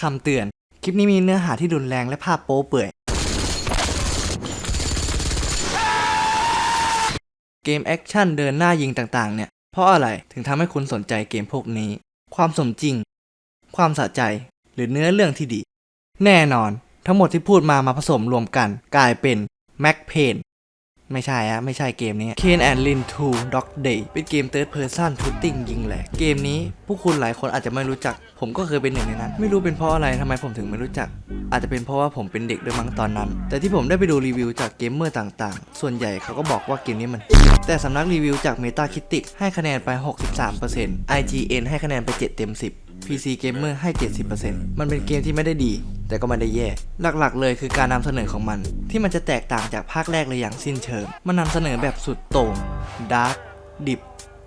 คำเตือน คลิปนี้มีเนื้อหาที่รุนแรงและภาพโป๊เปื่อย เกมแอคชั่นเดินหน้ายิงต่างๆ เนี่ย เพราะอะไรถึงทำให้คุณสนใจเกมพวกนี้ ความสมจริง ความสะใจ หรือเนื้อเรื่องที่ดี แน่นอน ทั้งหมดที่พูดมามาผสมรวมกัน กลายเป็น Mac Pain ไม่ใช่อะไม่ใช่เกมนี้ Kane and Lin 2 Dog Day เป็นเกม Third Person Shooting ยิงแหลกเกมนี้ผู้คุณหลายคนอาจจะไม่รู้จัก ผมก็เคยเป็นหนึ่งในนั้น ไม่รู้เป็นเพราะอะไรทำไมผมถึงไม่รู้จัก อาจจะเป็นเพราะว่าผมเป็นเด็กด้วยมั้งตอนนั้น แต่ที่ผมได้ไปดูรีวิวจากเกมเมอร์ต่างๆ ส่วนใหญ่เขาก็บอกว่าเกมนี้มัน แต่สำนักรีวิวจาก Metacritic ให้คะแนนไป 63% IGN ให้คะแนนไป 7 เต็ม 10 PC Gamer ให้ 70%มันเป็นเกมที่ไม่ได้ดี แต่ก็ไม่ได้แย่ หลักๆ เลยคือการนำเสนอของมัน ที่มันจะแตกต่างจากภาคแรกเลยอย่างสิ้นเชิง มันนำเสนอแบบสุดโต่งดาร์กดิบ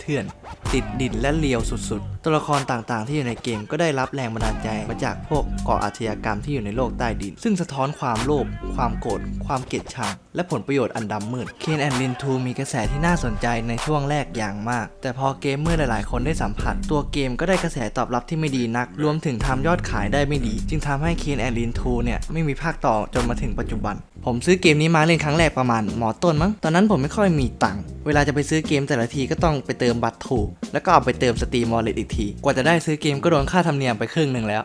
ถื่อนติดดินและเลียวสุดๆ ตัวละครต่างๆ ที่อยู่ในเกมก็ได้รับแรงบันดาลใจมาจากพวกก่ออาชญากรรมที่อยู่ในโลกใต้ดิน ซึ่งสะท้อนความโลภ ความโกรธ ความเกลียดชัง และผลประโยชน์อันดำมืด Kane and Lin 2มีกระแสที่น่าสนใจในช่วงแรกอย่างมาก แต่พอเกมเมอร์หลายๆ คนได้สัมผัส ตัวเกมก็ได้กระแสตอบรับที่ไม่ดีนัก รวมถึงทำยอดขายได้ไม่ดี จึงทำให้ Kane and Lin 2เนี่ยไม่มีภาคต่อจนมาถึงปัจจุบัน ผมซื้อเกมนี้มาเล่นครั้งแรกประมาณหมอต้นมั้ง ตอนนั้นผมไม่ค่อยมีตังค์ เวลาจะไปซื้อเกมแต่ละทีก็ต้องไปเติมบัตรถูก แล้วก็เอาไปเติมสตรีมวอลเล็ตอีกที กว่าจะได้ซื้อเกมก็โดนค่าธรรมเนียมไปครึ่งหนึ่งแล้ว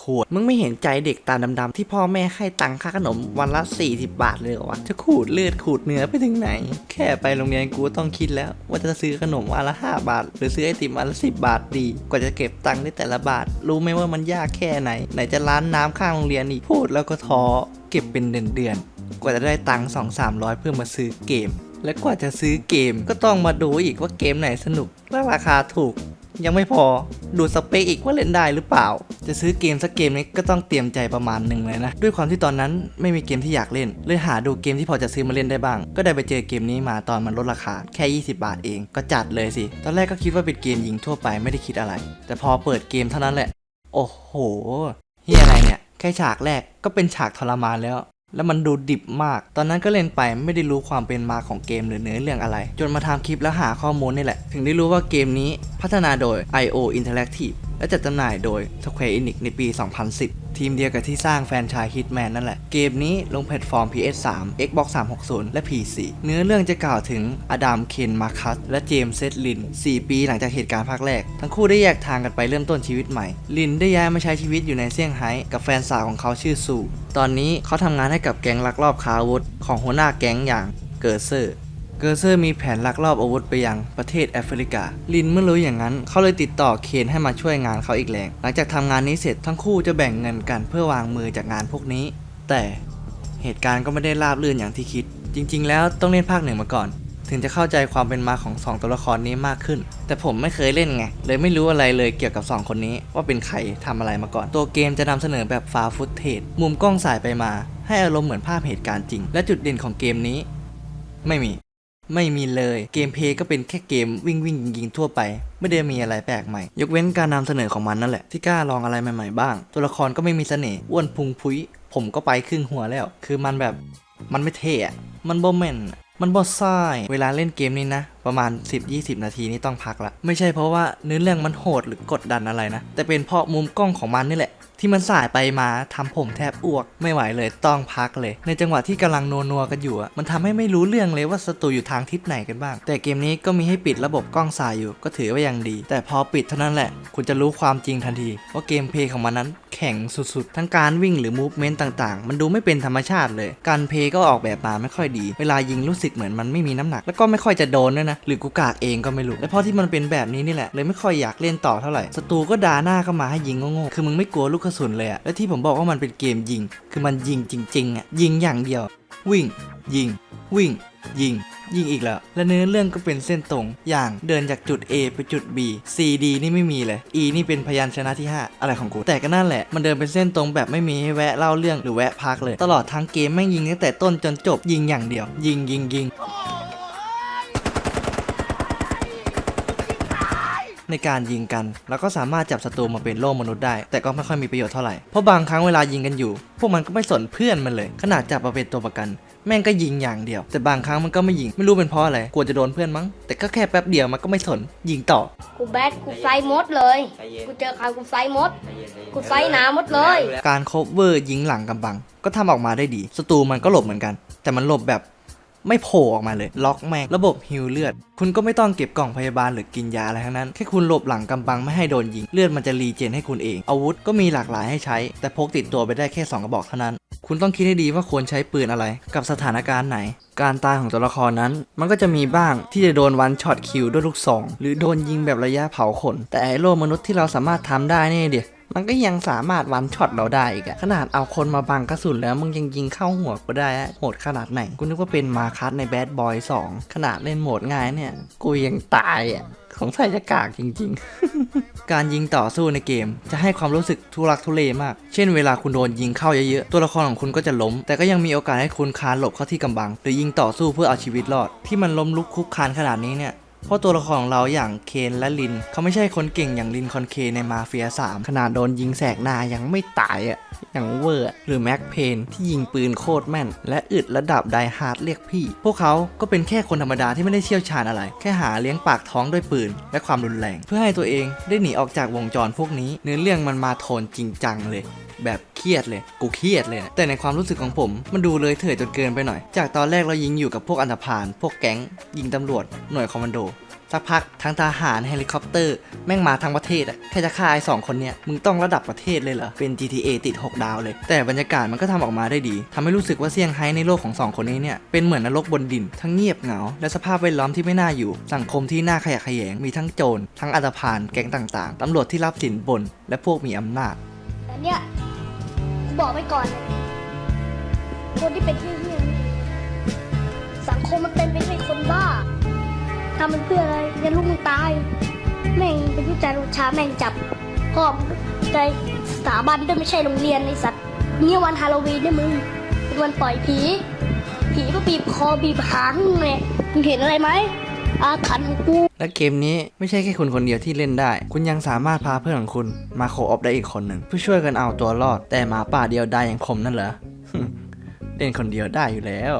ขวดมึงไม่เห็นใจเด็กตาดำๆที่พ่อแม่ให้ตังค่าขนมวันละ 40 บาทเลยเหรอวะ จะขูดเลือดขูดเนื้อไปถึงไหน แค่ไปโรงเรียนกูต้องคิดแล้ว ว่าจะซื้อขนมวันละ 5 บาท หรือซื้อไอติมวันละ 10 บาทดี กว่าจะเก็บตังค์ได้แต่ละบาท รู้ไหมว่ามันยากแค่ไหน ไหนจะร้านน้ำข้างโรงเรียนอีกพูดแล้วก็ท้อเก็บเป็นเดือนๆ กว่าจะได้ตังค์2 3 0 0เพื่อมาซื้อเกม และกว่าจะซื้อเกมก็ต้องมาดูอีกว่าเกมไหนสนุกและราคาถูก ยังไม่พอดูสเปคอีกว่าเล่นได้หรือเปล่า จะซื้อเกมสักเกมนี้ก็ต้องเตรียมใจประมาณหนึ่งเลยนะ ด้วยความที่ตอนนั้นไม่มีเกมที่อยากเล่น เลยหาดูเกมที่พอจะซื้อมาเล่นได้บ้าง ก็ได้ไปเจอเกมนี้มาตอนมันลดราคาแค่ 20 บาทเองก็จัดเลยสิ ตอนแรกก็คิดว่าเป็นเกมยิงทั่วไปไม่ได้คิดอะไร แต่พอเปิดเกมเท่านั้นแหละ โอ้โหเฮียอะไรเนี่ยแค่ฉากแรกก็เป็นฉากทรมานแล้ว แล้วมันดูดิบมาก ตอนนั้นก็เล่นไปไม่ได้รู้ความเป็นมาของเกมหรือเนื้อเรื่องอะไร จนมาทำคลิปแล้วหาข้อมูลนี่แหละ ถึงได้รู้ว่าเกมนี้พัฒนาโดย IO Interactive และจัดจำหน่ายโดย Square Enix ในปี 2010 ทีมเดียวกับที่สร้างแฟนชาย Hitman นั่นแหละ เกมนี้ลงแพลตฟอร์ม PS3 Xbox 360 และ PC เนื้อเรื่องจะกล่าวถึงอดัม เคนมาคัส และเจมส์เซตลิน 4 ปีหลังจากเหตุการณ์ภาคแรก ทั้งคู่ได้แยกทางกันไปเริ่มต้นชีวิตใหม่ ลินได้ย้ายมาใช้ชีวิตอยู่ในเซี่ยงไฮ้กับแฟนสาวของเขาชื่อซูตอนนี้เขาทำงานให้กับแก๊งลักลอบค้าอาวุธของหัวหน้าแก๊งอย่างเกิร์เซอร์ เกอร์เซอร์มีแผนลักลอบอาวุธไปยังประเทศแอฟริกา ลินเมื่อรู้อย่างนั้น เขาเลยติดต่อเคนให้มาช่วยงานเขาอีกแรง หลังจากทำงานนี้เสร็จทั้งคู่จะแบ่งเงินกันเพื่อวางมือจากงานพวกนี้ แต่เหตุการณ์ก็ไม่ได้ราบรื่นอย่างที่คิด จริง ๆ แล้วต้องเล่นภาคหนึ่งมาก่อน ถึงจะเข้าใจความเป็นมาของสองตัวละครนี้มากขึ้น แต่ผมไม่เคยเล่นไง เลยไม่รู้อะไรเลยเกี่ยวกับสองคนนี้ ว่าเป็นใครทำอะไรมาก่อน ตัวเกมจะนำเสนอแบบฟาฟุตเทจมุมกล้องสายไปมา ให้อารมณ์เหมือนภาพเหตุการณ์จริง และจุดเด่นของเกมนี้ ไม่มี ไม่มีเลย เกมเพย์ก็เป็นแค่เกมวิ่งวิ่งยิงยิงทั่วไป ไม่ได้มีอะไรแปลกใหม่ ยกเว้นการนำเสนอของมันนั่นแหละ ที่กล้าลองอะไรใหม่ๆบ้าง ตัวละครก็ไม่มีเสน่ห์อ้วนพุงพุ้ย ผมก็ไปครึ่งหัวแล้ว คือมันแบบมันไม่เท่อะมันบ่แม่นมันบ่ซ่ายเวลาเล่นเกมนี้นะ ประมาณ 10-20 นาทีนี่ต้องพักละ ไม่ใช่เพราะว่าเนื้อเรื่องมันโหดหรือกดดันอะไรนะ แต่เป็นเพราะมุมกล้องของมันนี่แหละ ที่มันสายไปมาทำผมแทบอ้วกไม่ไหวเลยต้องพักเลย ในจังหวะที่กำลังนัวๆกันอยู่มันทำให้ไม่รู้เรื่องเลยว่าศัตรูอยู่ทางทิศไหนกันบ้าง แต่เกมนี้ก็มีให้ปิดระบบกล้องสายอยู่ก็ถือว่ายังดี แต่พอปิดเท่านั้นแหละ คุณจะรู้ความจริงทันทีว่าเกมเพย์ของมันนั้นแข็งสุดๆ ทั้งการวิ่งหรือมูฟเมนต์ต่างๆ มันดูไม่เป็นธรรมชาติเลย การเพย์ก็ออกแบบมาไม่ค่อยดี เวลายิงรู้สึกเหมือนมันไม่มีน้ำหนัก แล้วก็ไม่ค่อยจะโดนด้วยนะ หรือกูกากเองก็ไม่รู้ และเพราะที่มันเป็นแบบนี้นี่แหละ เลยไม่ค่อยอยากเล่นต่อเท่าไหร่ ศัตรูก็ด่าหน้าเข้ามาให้ยิงโง่ๆ คือมึงไม่กลัวลูกระสุนเลยอะและที่ผมบอกว่ามันเป็นเกมยิง คือมันยิงจริงๆอะยิงอย่างเดียว วิ่ง ยิง วิ่ง ยิง ยิงอีกแล้ว และเนื้อเรื่องก็เป็นเส้นตรง อย่างเดินจากจุด A ไปจุด B C D นี่ไม่มีเลย E นี่เป็นพยัญชนะที่ 5 อะไรของกู แต่ก็นั่นแหละ มันเดินเป็นเส้นตรงแบบไม่มีให้แวะเล่าเรื่องหรือแวะพักเลย ตลอดทั้งเกมแม่งยิงตั้งแต่ต้นจนจบยิงอย่างเดียว ยิงยิงยิง ในการยิงกัน แล้วก็สามารถจับศัตรูมาเป็นโล่มนุษย์ได้ แต่ก็ไม่ค่อยมีประโยชน์เท่าไหร่ เพราะบางครั้งเวลายิงกันอยู่ พวกมันก็ไม่สนเพื่อนมันเลย ขนาดจับมาเป็นตัวประกัน แม่งก็ยิงอย่างเดียว แต่บางครั้งมันก็ไม่ยิง ไม่รู้เป็นเพราะอะไร กลัวจะโดนเพื่อนมั้ง แต่ก็แค่แป๊บเดียวมันก็ไม่สน ยิงต่อ กูแบดกูไฟมดเลยใจเย็นกูเจอใครกูไฟมดใจเย็นใจเย็นกูไฟหนาหมดเลย การโคเวอร์ยิงหลังกำบัง ก็ทำออกมาได้ดีศัตรูมันก็หลบเหมือนกัน แต่มันหลบแบบ ไม่โผล่ออกมาเลย ล็อกแม่งระบบฮิวเลือด คุณก็ไม่ต้องเก็บกล่องพยาบาลหรือกินยาอะไรทั้งนั้น แค่คุณหลบหลังกำบังไม่ให้โดนยิง เลือดมันจะรีเจนให้คุณเอง อาวุธก็มีหลากหลายให้ใช้ แต่พกติดตัวไปได้แค่สองกระบอกเท่านั้น คุณต้องคิดให้ดีว่าควรใช้ปืนอะไร กับสถานการณ์ไหน การตายของตัวละครนั้น มันก็จะมีบ้างที่จะโดนวันช็อตคิวด้วยลูกซองหรือโดนยิงแบบระยะเผาขน แต่ไอโลมนุษย์ที่เราสามารถทำได้นี่เดีย มันก็ยังสามารถวันช็อตเราได้อีกอะขนาดเอาคนมาบังกระสุนแล้วมึงยังยิงเข้าหัวก็ได้โหดขนาดไหน กูนึกว่าเป็นมาคัสในแบดบอย2ขนาดเล่นโหมดง่ายเนี่ย กูยังตายอะของใส่จะกากจริง ๆ การยิงต่อสู้ในเกม จะให้ความรู้สึกทุรักทุเลมาก เช่นเวลาคุณโดนยิงเข้าเยอะๆ ตัวละครของคุณก็จะล้ม แต่ก็ยังมีโอกาสให้คุณคานหลบเข้าที่กำบัง หรือยิงต่อสู้เพื่อเอาชีวิตรอด ที่มันล้มลุกคุกคานขนาดนี้เนี่ย เพราะตัวละครของเราอย่างเคนและลิน เขาไม่ใช่คนเก่งอย่างลินคอนเคในมาเฟีย 3 ขนาดโดนยิงแสกหน้ายังไม่ตายอะ อย่างเวอร์อะหรือแม็กเพนที่ยิงปืนโคตรแม่น และอึดระดับไดฮาร์ดเรียกพี่ พวกเขาก็เป็นแค่คนธรรมดาที่ไม่ได้เชี่ยวชาญอะไร แค่หาเลี้ยงปากท้องด้วยปืน และความรุนแรง เพื่อให้ตัวเองได้หนีออกจากวงจรพวกนี้ เนื้อเรื่องมันมาโทนจริงจังเลย แบบเครียดเลย กูเครียดเลยนะแต่ในความรู้สึกของผมมันดูเลยเถิดจนเกินไปหน่อย จากตอนแรกเรายิงอยู่กับพวกอันธพาลพวกแก๊ง ยิงตำรวจหน่วยคอมมานโดสักพักทั้งทหารเฮลิคอปเตอร์ แม่งมาทั้งประเทศอะแค่จะฆ่าไอ้สองคนเนี้ยมึงต้องระดับประเทศเลยเหรอ เป็น GTA ติด 6 ดาวเลย แต่บรรยากาศมันก็ทำออกมาได้ดีทำให้รู้สึกว่าเซี่ยงไฮ้ในโลกของสองคนนี้เนี่ย เป็นเหมือนนรกบนดิน ทั้งเงียบเหงา และสภาพแวดล้อมที่ไม่น่าอยู่ สังคมที่น่าขยะแขยง มีทั้งโจรทั้งอันธพาลแก๊งต่างๆตำรวจที่รับสินบน และพวกมีอำนาจแต่เนี่ย บอกไว้ก่อน คนที่เป็นเฮี้ยนสังคมมันเต็มไปด้วยคนบ้าทำมันเพื่ออะไรเรียนลูกมึงตาย แม่งเป็นผู้จารชาแม่งจับพ่อมึงใจสถาบันด้วยไม่ใช่โรงเรียนไอสัตว์นี่วันฮาโลวีนเนี่ยมึงเป็นวันปล่อยผี ผีก็บีบคอบีบหางมึงเนี่ยมึงเห็นอะไรไหม อาคันกู และเกมนี้ไม่ใช่แค่คุณคนเดียวที่เล่นได้ คุณยังสามารถพาเพื่อนของคุณมาโคออฟได้อีกคนหนึ่งเพื่อช่วยกันเอาตัวรอด แต่หมาป่าเดียวได้อย่างผมนั่นเหรอ เล่นคนเดียวได้อยู่แล้ว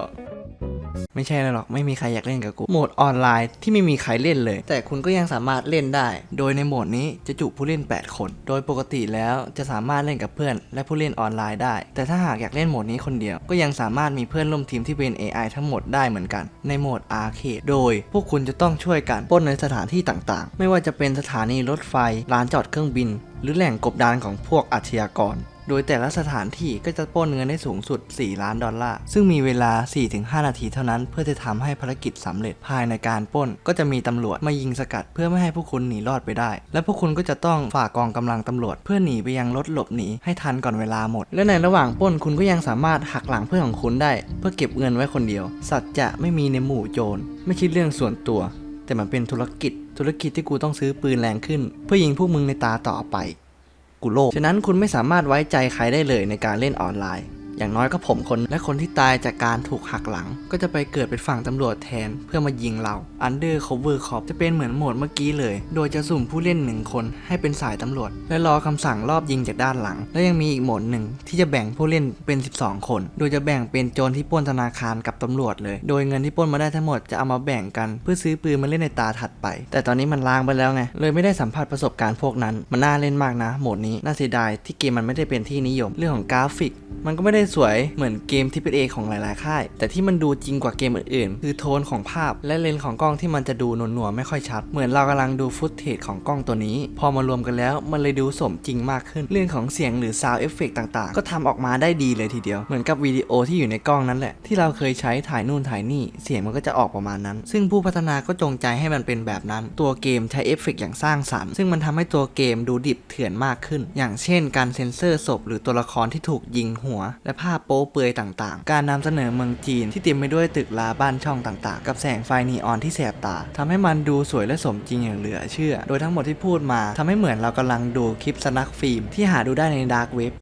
ไม่ใช่หรอกไม่มีใครอยากเล่นกับกูโหมดออนไลน์ที่ไม่มีใครเล่นเลย แต่คุณก็ยังสามารถเล่นได้ โดยในโหมดนี้จะจุผู้เล่น 8 คน โดยปกติแล้วจะสามารถเล่นกับเพื่อน และผู้เล่นออนไลน์ได้ แต่ถ้าหากอยากเล่นโหมดนี้คนเดียว ก็ยังสามารถมีเพื่อนร่วมทีมที่เป็น AI ทั้งหมดได้เหมือนกัน ในโหมดอาร์เคดโดย พวกคุณจะต้องช่วยกันป้นในสถานที่ต่างๆ ไม่ว่าจะเป็นสถานีรถไฟลานจอดเครื่องบิน หรือแหล่งกบดานของพวกอาชญากร โดยแต่ละสถานที่ก็จะป้นเงินได้สูงสุด 4 ล้านดอลลาร์ ซึ่งมีเวลา 4-5 นาทีเท่านั้น เพื่อจะทำให้ภารกิจสำเร็จภายในการป้น ก็จะมีตำรวจมายิงสกัด เพื่อไม่ให้พวกคุณหนีรอดไปได้ และพวกคุณก็จะต้องฝ่ากองกำลังตำรวจ เพื่อหนีไปยังรถหลบหนีให้ทันก่อนเวลาหมด และในระหว่างป้นคุณก็ยังสามารถหักหลังเพื่อนของคุณได้ เพื่อเก็บเงินไว้คนเดียว สัจจะไม่มีในหมู่โจร ไม่ใช่เรื่องส่วนตัว แต่มันเป็นธุรกิจ ธุรกิจที่กูต้องซื้อปืนแรงขึ้น เพื่อยิงพวกมึงในตาต่อไป กุโลก ฉะนั้นคุณไม่สามารถไว้ใจใครได้เลยในการเล่นออนไลน์ อย่างน้อยก็ผมคนและคนที่ตายจากการถูกหักหลัง ก็จะไปเกิดเป็นฝั่งตำรวจแทนเพื่อมายิงเรา Under Cover Cop จะเป็นเหมือนโหมดเมื่อกี้เลย โดยจะสุ่มผู้เล่นหนึ่งคนให้เป็นสายตำรวจ และรอคำสั่งรอบยิงจากด้านหลัง และยังมีอีกโหมดหนึ่งที่จะแบ่งผู้เล่นเป็น 12 คน โดยจะแบ่งเป็นโจรที่ปล้นธนาคารกับตำรวจเลย โดยเงินที่ปล้นมาได้ทั้งหมดจะเอามาแบ่งกัน เพื่อซื้อปืนมาเล่นในตาถัดไป แต่ตอนนี้มันล้างไปแล้วไงเลยไม่ได้สัมผัสประสบการณ์พวกนั้นมันน่าเล่นมากนะโหมดนี้น่าเสียดายที่เกมมันไม่ได้เป็นที่นิยม เรื่องของกราฟิก มันก็ไม่ได้สวยเหมือนเกมที่เป็นเอของหลาย ๆ ค่าย แต่ที่มันดูจริงกว่าเกมอื่น ๆ คือโทนของภาพและเลนส์ของกล้องที่มันจะดูหนวๆไม่ค่อยชัด เหมือนเรากำลังดูฟุตเทจของกล้องตัวนี้ พอมารวมกันแล้วมันเลยดูสมจริงมากขึ้น เรื่องของเสียงหรือซาวเอฟเฟกต่าง ๆ ก็ทำออกมาได้ดีเลยทีเดียว เหมือนกับวิดีโอที่อยู่ในกล้องนั่นแหละ ที่เราเคยใช้ถ่ายนู่นถ่ายนี่ เสียงมันก็จะออกประมาณนั้น ซึ่งผู้พัฒนาก็จงใจให้มันเป็นแบบนั้น ตัวเกมใช้เอฟเฟกอย่างสร้างสรรค์ ซึ่งมันทำให้ตัวเกมดูดิบเถื่อนมากขึ้น อย่างเช่น การเซ็นเซอร์ศพหรือตัวละครที่ถูกยิงหัวและภาพโป๊เปลือยต่างๆ การนำเสนอเมืองจีนที่เต็มไปด้วยตึกลาบ้านช่องต่างๆ กับแสงไฟนีออนที่แสบตาทำให้มันดูสวยและสมจริงอย่างเหลือเชื่อ โดยทั้งหมดที่พูดมาทำให้เหมือนเรากำลังดูคลิปสนักฟิล์มที่หาดูได้ในดาร์กเว็บ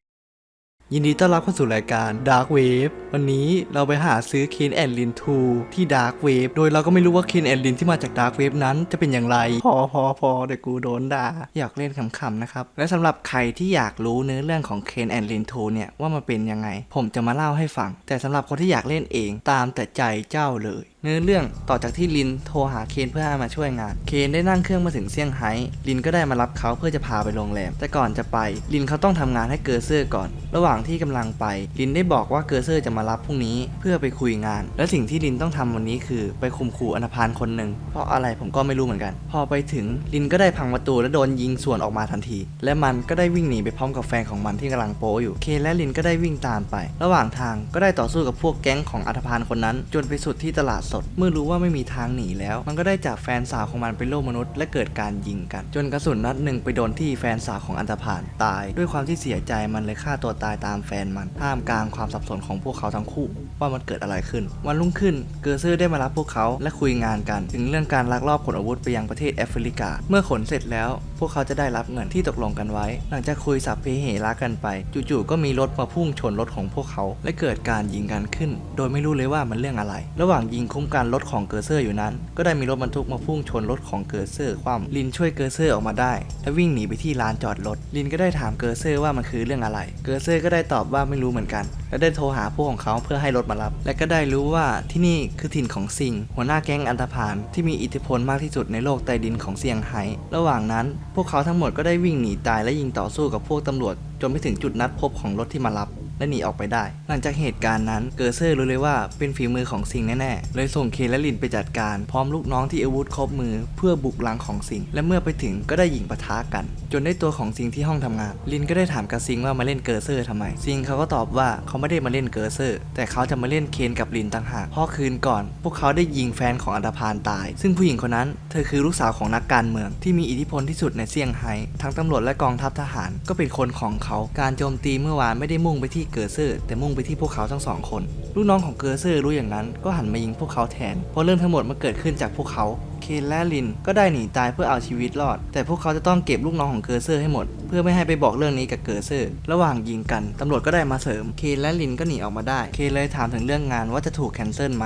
ยินดีต้อนรับเข้าสู่รายการ Dark Wave วันนี้เราไปหาซื้อ Ken and Lin 2 ที่ Dark Wave โดยเราก็ไม่รู้ว่า Ken and Lin ที่มาจาก Dark Wave นั้นจะเป็นอย่างไร พอพอพอเดี๋ยวกูโดนด่า อยากเล่นขำๆนะครับ และสำหรับใครที่อยากรู้เนื้อเรื่องของ Ken and Lin 2 เนี่ยว่ามันเป็นยังไง ผมจะมาเล่าให้ฟัง แต่สำหรับคนที่อยากเล่นเองตามแต่ใจเจ้าเลยเนื้อเรื่องต่อจากที่ลินโทรหาเคนเพื่อให้มาช่วยงาน เคนได้นั่งเครื่องมาถึงเซี่ยงไฮ้ลินก็ได้มารับเขาเพื่อจะพาไปโรงแรม แต่ก่อนจะไปลินเขาต้องทำงานให้เกอร์เซอร์ก่อน ระหว่างที่กำลังไป ลินได้บอกว่าเกอร์เซอร์จะมารับพรุ่งนี้เพื่อไปคุยงาน และสิ่งที่ลินต้องทำวันนี้คือ ไปคุมขู่อนาพานคนหนึ่งเพราะอะไรผมก็ไม่รู้เหมือนกัน พอไปถึงลินก็ได้พังประตูและโดนยิงส่วนออกมาทันที และมันก็ได้วิ่งหนีไปพร้อมกับแฟนของมันที่กำลังโป๊อยู่เคนและลินก็ได้วิ่งตามไป ระหว่างทางก็ได้ต่อสู้กับพวกแก๊งของอัธพาลคนนั้น จนไปสุดที่ตลาดสด เมื่อรู้ว่าไม่มีทางหนีแล้ว มันก็ได้จับแฟนสาวของมันเป็นโลกมนุษย์ และเกิดการยิงกัน จนกระสุนนัดหนึ่งไปโดนที่แฟนสาวของอันธพาลตาย ด้วยความที่เสียใจมันเลยฆ่าตัวตายตามแฟนมันท่ามกลางความสับสนของพวกเขาทั้งคู่ ว่ามันเกิดอะไรขึ้น วันรุ่งขึ้นเกอร์เซอร์ได้มารับพวกเขาและคุยงานกัน ถึงเรื่องการลักลอบขนอาวุธไปยังประเทศแอฟริกา เมื่อขนเสร็จแล้ว พวกเขาจะได้รับเงินที่ตกลงกันไว้ หลังจากคุยสับเพเหระกันไป จู่ๆก็มีรถมาพุ่งชนรถของพวกเขา และเกิดการยิงกันขึ้น โดยไม่รู้เลยว่ามันเรื่องอะไร ระหว่างยิงคุ้มกันรถของเกอร์เซอร์อยู่นั้น ก็ได้มีรถบรรทุกมาพุ่งชนรถของเกอร์เซอร์ความลินช่วยเกอร์เซอร์ออกมาได้ และวิ่งหนีไปที่ลานจอดรถลินก็ได้ถามเกอร์เซอร์ว่ามันคือเรื่องอะไร เกอร์เซอร์ก็ได้ตอบว่าไม่รู้เหมือนกัน และได้โทรหาพวกของเขาเพื่อให้รถมารับ และก็ได้รู้ว่าที่นี่คือถิ่นของซิง หัวหน้าแก๊งอันธพาลที่มีอิทธิพลมากที่สุดในโลกใต้ดินของเซี่ยงไฮ้ระหว่างนั้น พวกเขาทั้งหมดก็ได้วิ่งหนีตายและยิงต่อสู้กับพวกตำรวจ จนไปถึงจุดนัดพบของรถที่มารับ และหนีออกไปได้ หลังจากเหตุการณ์นั้นเกอร์เซอร์รู้เลยว่าเป็นฝีมือของซิงแน่ๆ เลยส่งเคนและลินไปจัดการ พร้อมลูกน้องที่อาวุธครบมือ เพื่อบุกลังของซิง และเมื่อไปถึงก็ได้ยิงปะทะกัน จนได้ตัวของซิงที่ห้องทำงาน ลินก็ได้ถามกับซิงว่ามาเล่นเกอร์เซอร์ทำไม ซิงเขาก็ตอบว่าเขาไม่ได้มาเล่นเกอร์เซอร์ แต่เขาจะมาเล่นเคนกับลินต่างหากเพราะคืนก่อน พวกเขาได้ยิงแฟนของอันดาพานตาย ซึ่งผู้หญิงคนนั้นเธอคือลูกสาวของนักการเมืองที่มีอิทธิพลที่สุดในเซี่ยงไฮ้ทั้งตำรวจและกองทัพทหารก็เป็นคนของเขาการโจมตีเมื่อวานไม่ได้มุ่งไปที่เกอร์เซอร์แต่มุ่งไปที่พวกเขาทั้งสองคน ลูกน้องของเกอร์เซอร์รู้อย่างนั้นก็หันมายิงพวกเขาแทน เพราะเรื่องทั้งหมดมันเกิดขึ้นจากพวกเขา เคนและลินก็ได้หนีตายเพื่อเอาชีวิตรอด แต่พวกเขาจะต้องเก็บลูกน้องของเกอร์เซอร์ให้หมด เพื่อไม่ให้ไปบอกเรื่องนี้กับเกอร์เซอร์ ระหว่างยิงกันตำรวจก็ได้มาเสริม เคนและลินก็หนีออกมาได้ เคนเลยถามถึงเรื่องงานว่าจะถูกแคนเซิลไหม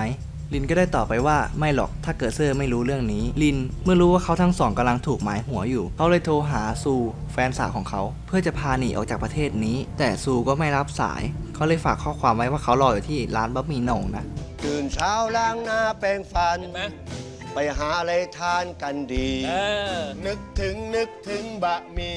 ลินก็ได้ตอบไปว่าไม่หรอกถ้าเกิดเซอร์ไม่รู้เรื่องนี้ ลินเมื่อรู้ว่าเขาทั้งสองกำลังถูกหมายหัวอยู่ เขาเลยโทรหาซูแฟนสาวของเขา เพื่อจะพาหนีออกจากประเทศนี้ แต่ซูก็ไม่รับสาย เขาเลยฝากข้อความไว้ว่าเขารออยู่ที่ร้านบะหมี่โหน่งนะตื่นเช้าล้างหน้าแปรงฟันเห็นไหมไปหาอะไรทานกันดี เออนึกถึงนึกถึงบะหมี่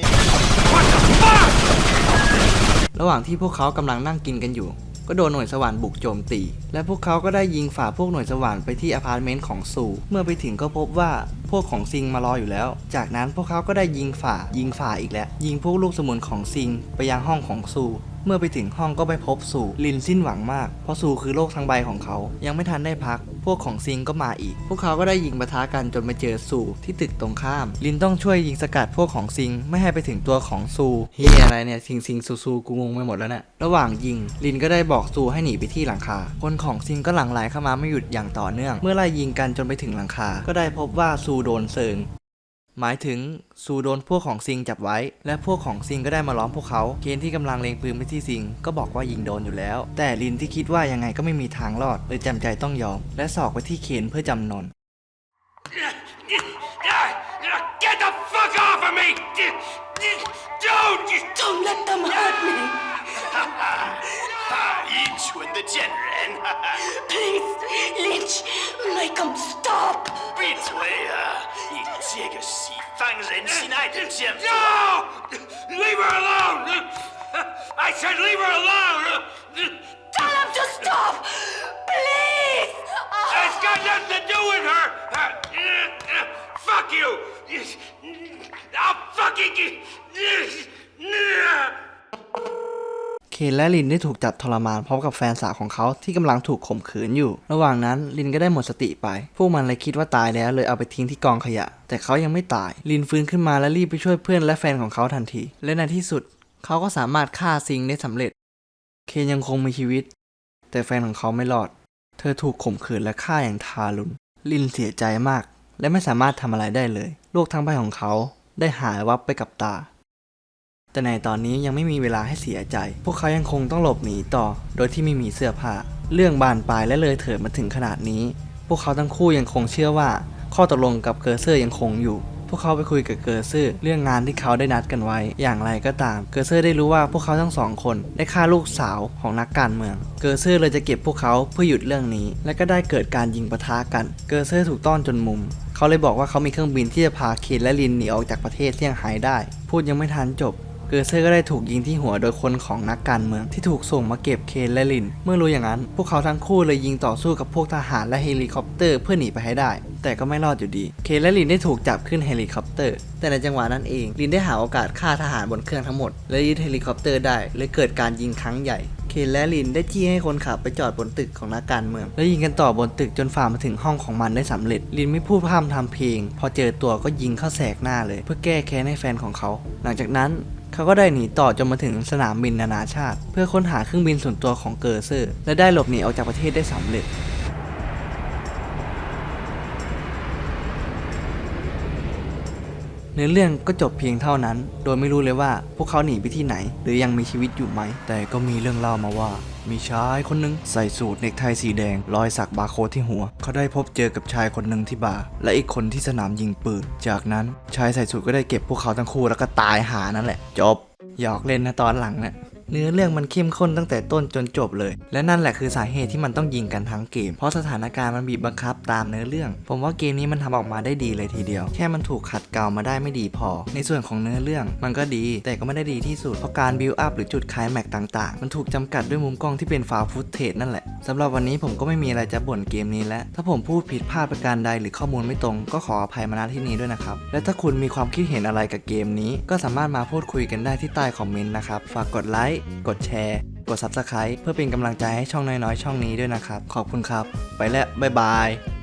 ระหว่างที่พวกเขากำลังนั่งกินกันอยู่ ก็โดนหน่วยสวรรค์บุกโจมตี และพวกเขาก็ได้ยิงฝ่าพวกหน่วยสวรรค์ไปที่อพาร์ตเมนต์ของซูเมื่อไปถึงก็พบว่าพวกของซิงมารออยู่แล้ว จากนั้นพวกเขาก็ได้ยิงฝ่ายิงฝ่าอีกแล้ว ยิงพวกลูกสมุนของซิงไปยังห้องของซูเมื่อไปถึงห้องก็ไปพบซูลินสิ้นหวังมาก เพราะซูคือโลกทั้งใบของเขา ยังไม่ทันได้พัก พวกของซิงก็มาอีก พวกเขาก็ได้ยิงปะทะกันจนไปเจอซูที่ตึกตรงข้าม ลินต้องช่วยยิงสกัดพวกของซิงไม่ให้ไปถึงตัวของซูเฮียอะไรเนี่ยซิงซิงซูซูกูงงไปหมดแล้วเนี่ยระหว่างยิง ลินก็ได้บอกซูให้หนีไปที่หลังคา คนของซิงก็หลั่งไหลเข้ามาไม่หยุดอย่างต่อเนื่อง เมื่อไล่ยิงกันจนไปถึงหลังคา ก็ได้พบว่าซูโดนเซิง หมายถึงซูโดนพวกของซิงจับไว้ และพวกของซิงก็ได้มาล้อมพวกเขา เคนที่กำลังเล็งปืนไปที่ซิง ก็บอกว่ายิงโดนอยู่แล้ว แต่ลินที่คิดว่ายังไงก็ไม่มีทางรอดเลยจำใจต้องยอม และสอกไปที่เคนเพื่อจำนน Get the fuck off of me! Don't! Don't let them hurt me! Lynch with the gentleman! Please, Lynch, make them stop! gangs in United States. No! Leave her alone! I said leave her alone! Tell him to stop! Please! Oh. It's got nothing to do with her! Fuck you! I'll fucking... เคนและลินได้ถูกจับทรมานพร้อมกับแฟนสาวของเขาที่กำลังถูกข่มขืนอยู่ ระหว่างนั้นลินก็ได้หมดสติไป พวกมันเลยคิดว่าตายแล้วเลยเอาไปทิ้งที่กองขยะ แต่เขายังไม่ตาย ลินฟื้นขึ้นมาและรีบไปช่วยเพื่อนและแฟนของเขาทันที และในที่สุดเขาก็สามารถฆ่าซิงได้สำเร็จ เคนยังคงมีชีวิต แต่แฟนของเขาไม่รอด เธอถูกข่มขืนและฆ่าอย่างทารุณ ลินเสียใจมาก และไม่สามารถทำอะไรได้เลย โลกทั้งใบของเขาได้หายวับไปกับตา แต่ในตอนนี้ยังไม่มีเวลาให้เสียใจ พวกเขายังคงต้องหลบหนีต่อ โดยที่ไม่มีเสื้อผ้า เรื่องบานปลายและเลยเถิดมาถึงขนาดนี้ พวกเขาทั้งคู่ยังคงเชื่อว่า ข้อตกลงกับเกอร์เซอร์ยังคงอยู่ พวกเขาไปคุยกับเกอร์เซอร์เรื่องงานที่เขาได้นัดกันไว้ อย่างไรก็ตาม เกอร์เซอร์ได้รู้ว่าพวกเขาทั้งสองคนได้ฆ่าลูกสาวของนักการเมือง เกอร์เซอร์เลยจะเก็บพวกเขาเพื่อหยุดเรื่องนี้ และก็ได้เกิดการยิงปะทะกัน เกอร์เซอร์ถูกต้อนจนมุม เขาเลยบอกว่าเขามีเครื่องบินที่จะพาเคนและลินหนีออกจากประเทศเซี่ยงไฮ้ได้ พูดยังไม่ทันจบ เกอร์เซอร์ก็ได้ถูกยิงที่หัวโดยคนของนักการเมืองที่ถูกส่งมาเก็บเคนและลิน เมื่อรู้อย่างนั้น พวกเขาทั้งคู่เลยยิงต่อสู้กับพวกทหารและเฮลิคอปเตอร์เพื่อหนีไปให้ได้ แต่ก็ไม่รอดอยู่ดี เคนและลินได้ถูกจับขึ้นเฮลิคอปเตอร์ แต่ในจังหวะนั้นเอง ลินได้หาโอกาสฆ่าทหารบนเครื่องทั้งหมด และยึดเฮลิคอปเตอร์ได้เลยเกิดการยิงครั้งใหญ่เคนและลินได้จี้ให้คนขับไปจอดบนตึกของนักการเมือง และยิงกันต่อบนตึกจนฝ่ามาถึงห้องของมันได้สำเร็จ ลินไม่พูดพร่ำทำเพลง พอเจอตัวก็ยิงเข้าแสกหน้าเลย เพื่อแก้แค้นให้แฟนของเขา หลังจากนั้น เขาก็ได้หนีต่อจนมาถึงสนามบินนานาชาติ เพื่อค้นหาเครื่องบินส่วนตัวของเกอร์เซอร์ และได้หลบหนีออกจากประเทศได้สำเร็จ เนื้อเรื่องก็จบเพียงเท่านั้น โดยไม่รู้เลยว่าพวกเขาหนีไปที่ไหน หรือยังมีชีวิตอยู่ไหม แต่ก็มีเรื่องเล่ามาว่า มีชายคนหนึ่งใส่สูทเนกไทสีแดง รอยสักบาร์โค้ดที่หัว เขาได้พบเจอกับชายคนหนึ่งที่บาร์และอีกคนที่สนามยิงปืน จากนั้นชายใส่สูทก็ได้เก็บพวกเขาทั้งคู่แล้วก็ตายหานั่นแหละ จบหยอกเล่นนะตอนหลังนะ่ะ เนื้อเรื่องมันเข้มข้นตั้งแต่ต้นจนจบเลย และนั่นแหละคือสาเหตุที่มันต้องยิงกันทั้งเกม เพราะสถานการณ์มันบีบบังคับตามเนื้อเรื่อง ผมว่าเกมนี้มันทำออกมาได้ดีเลยทีเดียว แค่มันถูกขัดเกลามาได้ไม่ดีพอ ในส่วนของเนื้อเรื่องมันก็ดี แต่ก็ไม่ได้ดีที่สุด เพราะการบิวอัพหรือจุดคลายแม็กต่างๆ มันถูกจำกัดด้วยมุมกล้องที่เป็นฟาวฟุตเทจนั่นแหละสำหรับวันนี้ผมก็ไม่มีอะไรจะบ่นเกมนี้แล้ว ถ้าผมพูดผิดพลาดประการใดหรือข้อมูลไม่ตรง ก็ขออภัยมาณที่นี้ด้วยนะครับ และถ้าคุณมีความคิดเห็นอะไรกับเกมนี้ ก็สามารถมาพูดคุยกันได้ที่ใต้คอมเมนต์นะครับ ฝากกดไลค์กดแชร์กด Subscribe เพื่อเป็นกำลังใจให้ช่องน้อยๆ ช่องนี้ด้วยนะครับ ขอบคุณครับ ไปแล้ว บ๊ายบาย